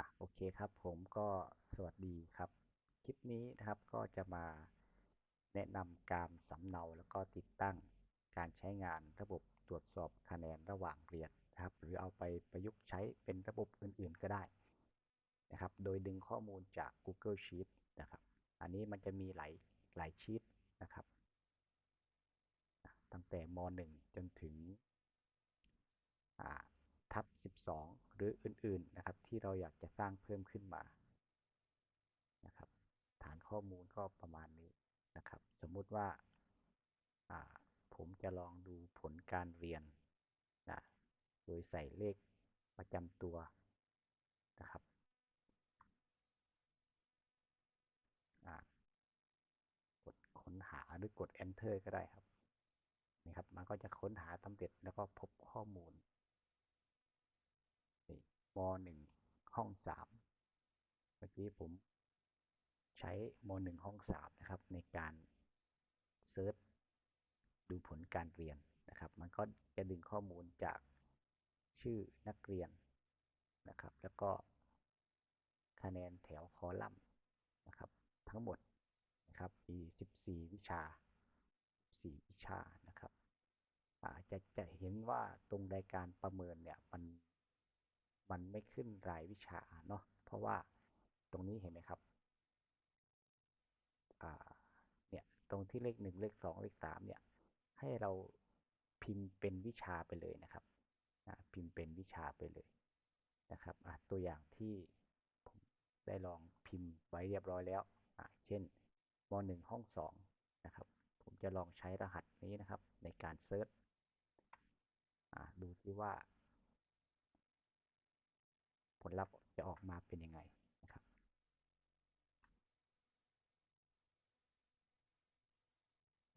อะโอเคครับผมก็สวัสดีครับ คลิปนี้นะครับก็จะมาแนะนำการสำเนาแล้วก็ติดตั้งการใช้งานระบบตรวจสอบคะแนนระหว่างเรียนนะครับ หรือเอาไปประยุกต์ใช้เป็นระบบอื่นๆก็ได้นะครับ โดยดึงข้อมูลจาก Google Sheet นะครับ อันนี้มันจะมีหลายหลายชีตนะครับ ตั้งแต่ม .1 จนถึงทับ12 หรืออื่นๆนะครับ ที่เราอยากจะสร้างเพิ่มขึ้นมานะครับ ฐานข้อมูลก็ประมาณนี้นะครับ สมมุติว่าผมจะลองดูผลการเรียนนะโดยใส่เลขประจำตัวนะครับกดค้นหาหรือกด enter ก็ได้ครับนี่ครับ มันก็จะค้นหาสำเร็จแล้วก็พบข้อมูล ม .1 ห้อง3เมื่อกี้ผมใช้ม .1 ห้อง3นะครับ ในการเซิร์ชดูผลการเรียนนะครับ มันก็จะดึงข้อมูลจากชื่อนักเรียนนะครับ แล้วก็คะแนนแถวคอลัมน์นะครับ ทั้งหมดนะครับมี 14 วิชา4วิชานะครับจะจะเห็นว่าตรงรายการประเมินเนี่ยมัน มันไม่ขึ้นรายวิชาเนาะเพราะว่าตรงนี้เห็นไหมครับเนี่ยตรงที่เลขหนึ่งเลขสองเลขสามเนี่ยให้เราพิมพ์เป็นวิชาไปเลยนะครับพิมพ์เป็นวิชาไปเลยนะครับตัวอย่างที่ผมได้ลองพิมพ์ไว้เรียบร้อยแล้วเช่นม .1 ห้อง2นะครับผมจะลองใช้รหัสนี้นะครับในการเซิร์ชดูที่ว่า ผลลัพธ์จะออกมาเป็นยังไงนะครับ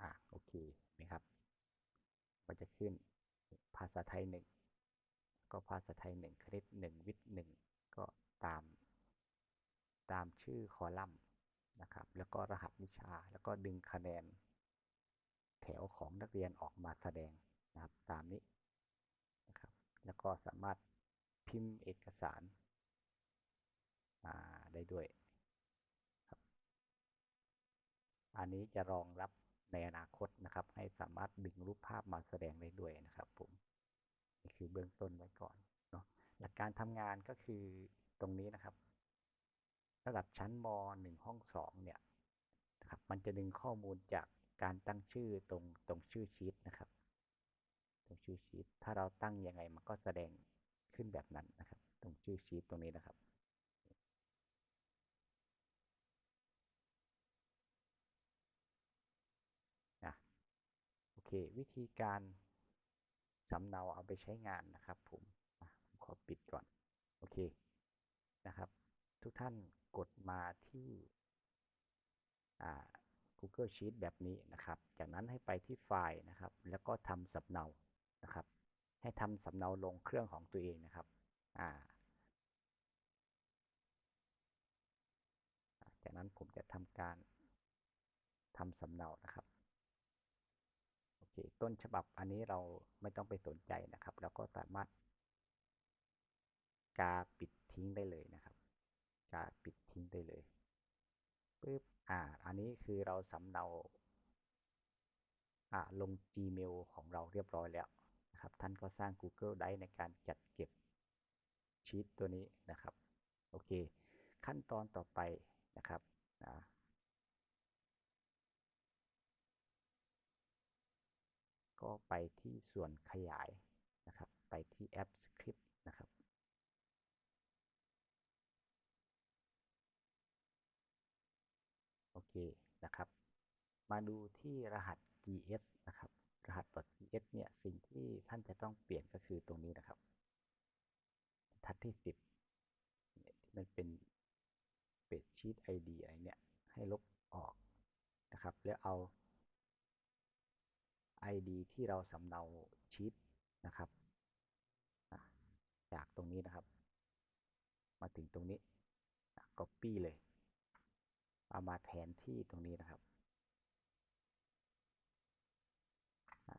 อ่าโอเคไหมครับ ก็จะขึ้นภาษาไทยหนึ่งก็ภาษาไทยหนึ่งคณิตหนึ่งวิทย์หนึ่งก็ตาม ตามชื่อคอลัมน์นะครับ แล้วก็รหัสวิชาแล้วก็ดึงคะแนน แถวของนักเรียนออกมาแสดงนะครับตามนี้นะครับ แล้วก็สามารถ พิมพ์เอกสารได้ด้วยครับ อันนี้จะรองรับในอนาคตนะครับ ให้สามารถดึงรูปภาพมาแสดงได้ด้วยนะครับผมนี่คือเบื้องต้นไว้ก่อนเนาะหลักการทำงานก็คือตรงนี้นะครับระดับชั้นม .1 ห้อง 2 เนี่ยนะครับมันจะดึงข้อมูลจากการตั้งชื่อตรงตรงชื่อชีตนะครับ ตรงชื่อชีตถ้าเราตั้งยังไงมันก็แสดง ขึ้นแบบนั้นนะครับ ตรงชื่อชีตตรงนี้นะครับ นะโอเค วิธีการสำเนาเอาไปใช้งานนะครับ ผมผมขอปิดก่อน โอเคนะครับ ทุกท่านกดมาที่ Google Sheet แบบนี้นะครับ จากนั้นให้ไปที่ไฟล์นะครับ แล้วก็ทำสำเนานะครับ ให้ทำสำเนาลงเครื่องของตัวเองนะครับ อ่า จากนั้นผมจะทำการทำสำเนานะครับ โอเค ต้นฉบับอันนี้เราไม่ต้องไปสนใจนะครับเราก็สามารถ กาปิดทิ้งได้เลยนะครับ กาปิดทิ้งได้เลยปึ๊บ อ่า อันนี้คือเราสำเนา อ่า ลง Gmail ของเราเรียบร้อยแล้ว นะครับ ท่านก็สร้าง Google Drive ในการจัดเก็บชีตตัวนี้นะครับ โอเค ขั้นตอนต่อไปนะครับนะก็ไปที่ส่วนขยายนะครับ ไปที่แอปสคริปต์นะครับ โอเคนะครับ มาดูที่รหัส GS นะครับ รหัส .gs เนี่ย สิ่งที่ท่านจะต้องเปลี่ยนก็คือตรงนี้นะครับ ทัดที่ 10ที่มันเป็นเปดชีต ID อะไรเนี่ย ให้ลบออกนะครับ แล้วเอา ID ที่เราสำเนาชีตนะครับ จากตรงนี้นะครับ มาถึงตรงนี้ copy เลย เอามาแทนที่ตรงนี้นะครับ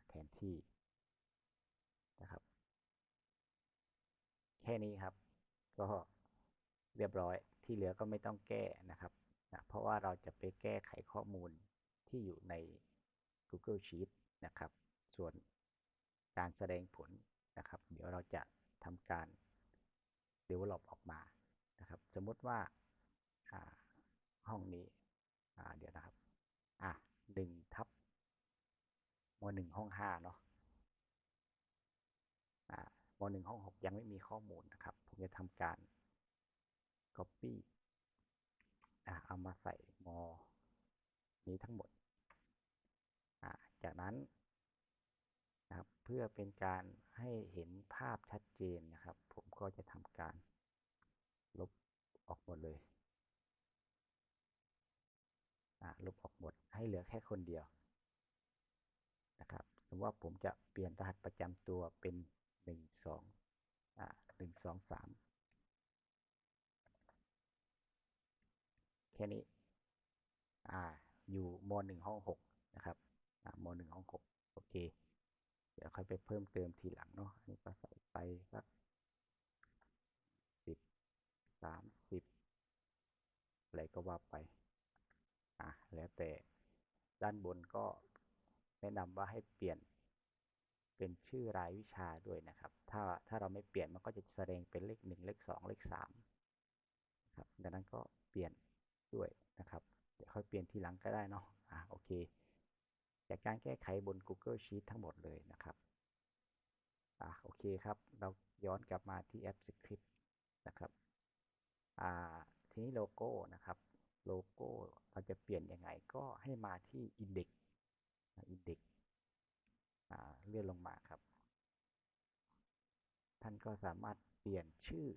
แทนที่นะครับ แค่นี้ครับ ก็เรียบร้อยที่เหลือก็ไม่ต้องแก้นะครับนะเพราะว่าเราจะไปแก้ไขข้อมูลที่อยู่ใน Google Sheet นะครับ ส่วนการแสดงผลนะครับ เดี๋ยวเราจะทำการ develop ออกมานะครับ สมมุติว่าห้องนี้เดี๋ยวนะครับอะหนึ่งทับมหนึ่งห้องห้าเนาะมหนึ่งห้องหกยังไม่มีข้อมูลนะครับ ผมจะทำการ copy เอามาใส่มนี้ทั้งหมด จากนั้นนะครับเพื่อเป็นการให้เห็นภาพชัดเจนนะครับ ผมก็จะทำการลบออกหมดเลยลบออกหมดให้เหลือแค่คนเดียวนะครับสมมติว่าผมจะเปลี่ยนรหัสประจำตัวเป็นหนึ่งสองหนึ่งสองสามแค่นี้อ่าอยู่มหนึ่งห้องหกนะครับมหนึ่งห้องหกโอเค เดี๋ยวค่อยไปเพิ่มเติมทีหลังเนาะอันนี้ก็ใส่ไปสักสิบสามสิบอะไรก็ว่าไปอะแล้วแต่ด้านบนก็แนะนำว่าให้เปลี่ยนเป็นชื่อรายวิชาด้วยนะครับ ถ้าถ้าเราไม่เปลี่ยนมันก็จะแสดงเป็นเลขหนึ่งเลขสองเลขสามครับดังนั้นก็เปลี่ยนด้วยนะครับเดี๋ยวค่อยเปลี่ยนทีหลังก็ได้เนาะอะโอเคจากการแก้ไขบน Google Sheet ทั้งหมดเลยนะครับ อะโอเคครับ เราย้อนกลับมาที่แอป Script นะครับอ่าทีนี้โลโก้นะครับ โลโก้เราจะเปลี่ยนยังไงก็ให้มาที่ Index Index เลื่อนลงมาครับ ท่านก็สามารถเปลี่ยนชื่อ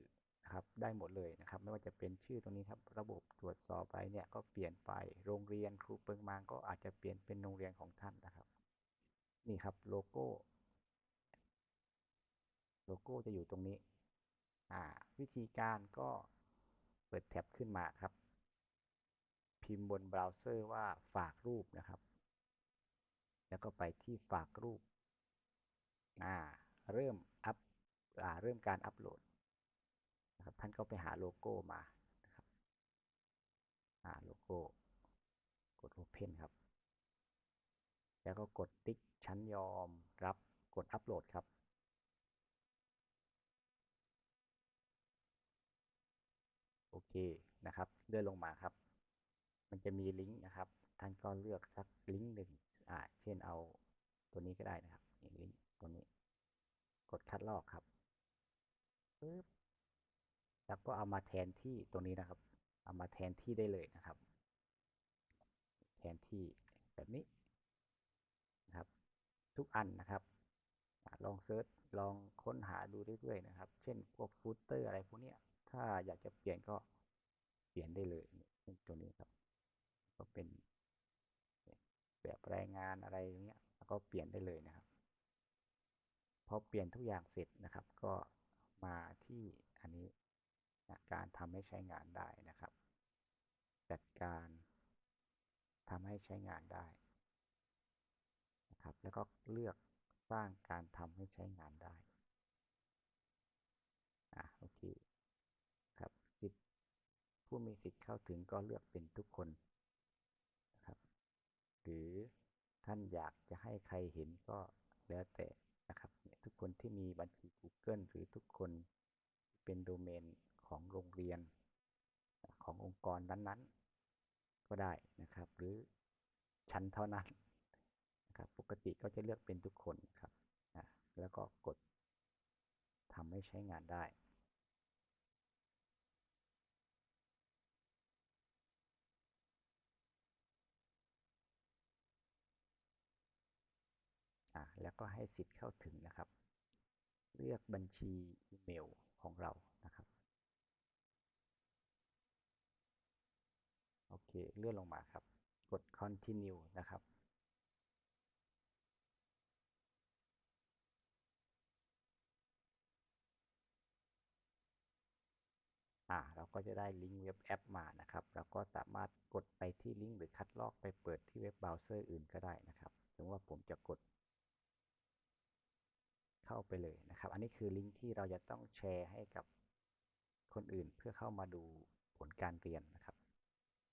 นะครับได้หมดเลยนะครับ ไม่ว่าจะเป็นชื่อตรงนี้ครับ ระบบตรวจสอบไปเนี่ยก็เปลี่ยนไปโรงเรียนครูเปิงมางก็อาจจะเปลี่ยนเป็นโรงเรียนของท่านนะครับ นี่ครับโลโก้ โลโก้จะอยู่ตรงนี้ อ่า วิธีการก็เปิดแท็บขึ้นมาครับ พิมพ์บนเบราว์เซอร์ว่าฝากรูปนะครับ แล้วก็ไปที่ฝากรูป อ่า เริ่มอัพอ่าเริ่มการอัปโหลดนะครับท่านก็ไปหาโลโก้มานะครับหาโลโก้กด Open ครับ แล้วก็กดติ๊กชั้นยอมรับกดอัปโหลดครับ โอ เคนะครับ เลื่อนลงมาครับ มันจะมีลิงก์นะครับ ท่านก็เลือกสักลิงก์หนึ่งอ่าเช่นเอาตัวนี้ก็ได้นะครับลิงก์ตัวนี้ กดคัดลอกครับปึ๊บแล้วก็เอามาแทนที่ตรงนี้นะครับ เอามาแทนที่ได้เลยนะครับ แทนที่แบบนี้นะครับ ทุกอันนะครับลองเซิร์ชลองค้นหาดูเรื่อยๆนะครับ เช่นพวกฟูตเตอร์อะไรพวกนี้ถ้าอยากจะเปลี่ยนก็ เปลี่ยนได้เลยเช่นตัวนี้ครับ ก็เป็นแบบรายงานอะไรอย่างเงี้ยแล้วก็เปลี่ยนได้เลยนะครับ พอเปลี่ยนทุกอย่างเสร็จนะครับ ก็มาที่อันนี้นะการทำให้ใช้งานได้นะครับ จัดการทำให้ใช้งานได้นะครับ แล้วก็เลือกสร้างการทำให้ใช้งานได้อะโอเค ผู้มีสิทธิ์เข้าถึงก็เลือกเป็นทุกคนนะครับ หรือท่านอยากจะให้ใครเห็นก็แล้วแต่นะครับ ทุกคนที่มีบัญชี Google หรือทุกคนเป็นโดเมนของโรงเรียน ขององค์กรนั้นๆ ก็ได้นะครับ หรือชั้นเท่านั้นนะครับ ปกติก็จะเลือกเป็นทุกคนครับนะแล้วก็กดทำให้ใช้งานได้ แล้วก็ให้สิทธิ์เข้าถึงนะครับ เลือกบัญชีอีเมลของเรานะครับโอเคเลื่อนลงมาครับ กด continue นะครับ อ่าเราก็จะได้ลิงก์เว็บแอปมานะครับเราก็สามารถกดไปที่ลิงก์หรือคัดลอกไปเปิดที่เว็บเบราว์เซอร์อื่นก็ได้นะครับถึงว่าผมจะกด เข้าไปเลยนะครับ อันนี้คือลิงก์ที่เราจะต้องแชร์ให้กับคนอื่นเพื่อเข้ามาดูผลการเรียนนะครับ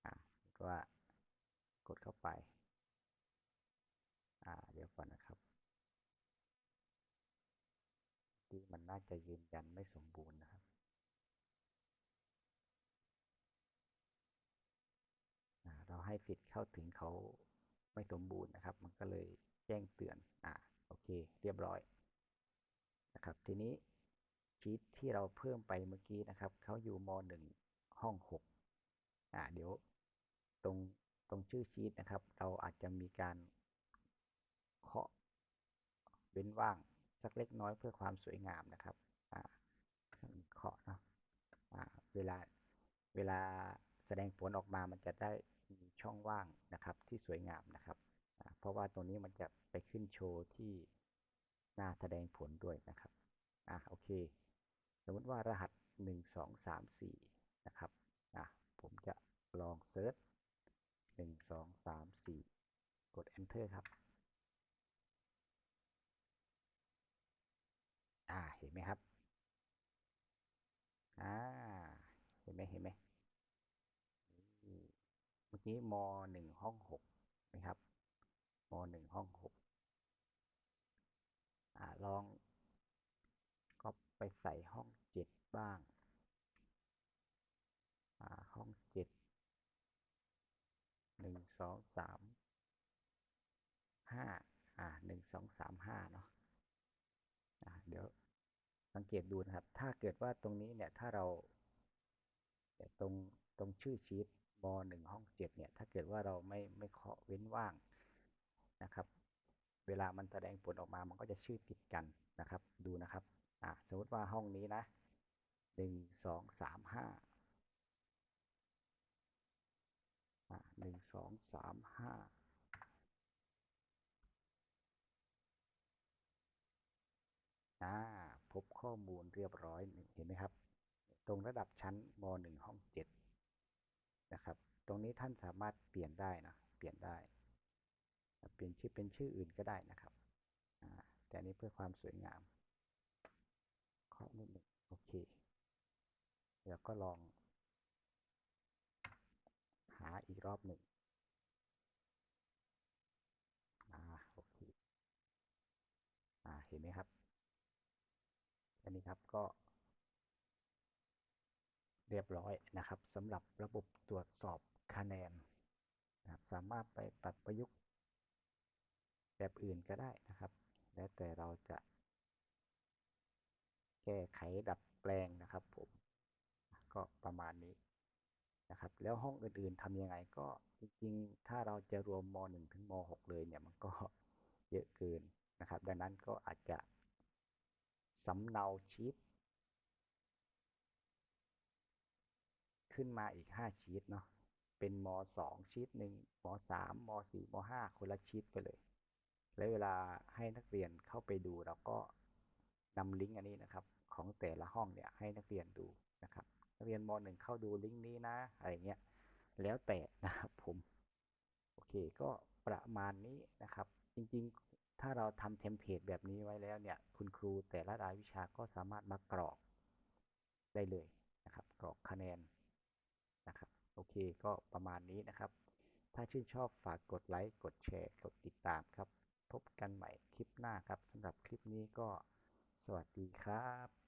อ่าก็ว่ากดเข้าไป อ่า เดี๋ยวก่อนนะครับ ที่มันน่าจะยืนยันไม่สมบูรณ์นะครับเราให้สิทธิ์เข้าถึงเขาไม่สมบูรณ์นะครับ มันก็เลยแจ้งเตือน อ่า โอเค เรียบร้อย นะครับ ทีนี้ชีตที่เราเพิ่มไปเมื่อกี้นะครับเขาอยู่ม .1 ห้อง6อ่าเดี๋ยวตรงตรงชื่อชีตนะครับ เราอาจจะมีการเคาะเว้นว่างสักเล็กน้อยเพื่อความสวยงามนะครับอ่าเคาะเนาะอ่าเวลาเวลาแสดงผลออกมามันจะได้มีช่องว่างนะครับที่สวยงามนะครับ เพราะว่าตรงนี้มันจะไปขึ้นโชว์ที่ น้าแสดงผลด้วยนะครับ อ่าโอเค สมมติว่ารหัสหนึ่งสองสามสี่นะครับ อะผมจะลองเซิร์ชหนึ่งสองสามสี่กด enter ครับ อ่าเห็นไหมครับ อ่า เห็นไหมเห็นไหมเมื่อกี้มหนึ่งห้องหกนะครับมหนึ่งห้องหก ลองก็ไปใส่ห้องเจ็ดบ้างาห้องเจ็ดหนึ่งสองสามห้าอ่าหนึ่งสองสามห้าเนาะอ่าเดี๋ยวสังเกตดูนะครับ ถ้าเกิดว่าตรงนี้เนี่ยถ้าเราตรงตรงชื่อชีตมหนึ่งห้องเจ็ดเนี่ย ถ้าเกิดว่าเราไม่ไม่เคาะเว้นว่างนะครับ เวลามันแสดงผลออกมามันก็จะชื่อติดกันนะครับ ดูนะครับอ่าสมมติว่าห้องนี้นะหนึ่งสองสามห้าอ่าหนึ่งสองสามห้าอ่าพบข้อมูลเรียบร้อยเห็นไหมครับ ตรงระดับชั้นม .1 ห้อง7นะครับ ตรงนี้ท่านสามารถเปลี่ยนได้นะ เปลี่ยนได้ เปลี่ยนชื่อเป็นชื่ออื่นก็ได้นะครับแต่นี้เพื่อความสวยงามเคาะนิดหนึ่งโอเค เดี๋ยวก็ลอง หาอีกรอบหนึ่งอ่าโอเคอ่าเห็นไหมครับ อันนี้ครับก็ เรียบร้อยนะครับสำหรับระบบตรวจสอบคะแนนนะครับสามารถไปปรับประยุกต์ แบบอื่นก็ได้นะครับ แล้วแต่เราจะ แก้ไขดัดแปลงนะครับ ผม ก็ประมาณนี้นะครับ แล้วห้องอื่นๆทำยังไงก็จริงๆ ถ้าเราจะรวมม .1 ถึงม .6 เลยเนี่ยมันก็เยอะเกินนะครับ ดังนั้นก็อาจจะสำเนาชีตขึ้นมาอีก 5 ชีตเนาะเป็นม 2 ชีตหนึ่งม 3 ม 4 ม 5 คนละชีตไปเลย แล้วเวลาให้นักเรียนเข้าไปดูเราก็นำลิงก์อันนี้นะครับ ของแต่ละห้องเนี่ยให้นักเรียนดูนะครับ นักเรียนม .1 เข้าดูลิงก์นี้นะอะไรเงี้ยแล้วแต่นะครับผมโอเคก็ประมาณนี้นะครับ จริงๆถ้าเราทำเทมเพลตแบบนี้ไว้แล้วเนี่ย คุณครูแต่ละรายวิชาก็สามารถมากรอกได้เลยนะครับ กรอกคะแนนนะครับ โอเคก็ประมาณนี้นะครับ ถ้าชื่นชอบฝากกดไลค์กดแชร์กดติดตามครับ พบกันใหม่คลิปหน้าครับสำหรับคลิปนี้ก็สวัสดีครับ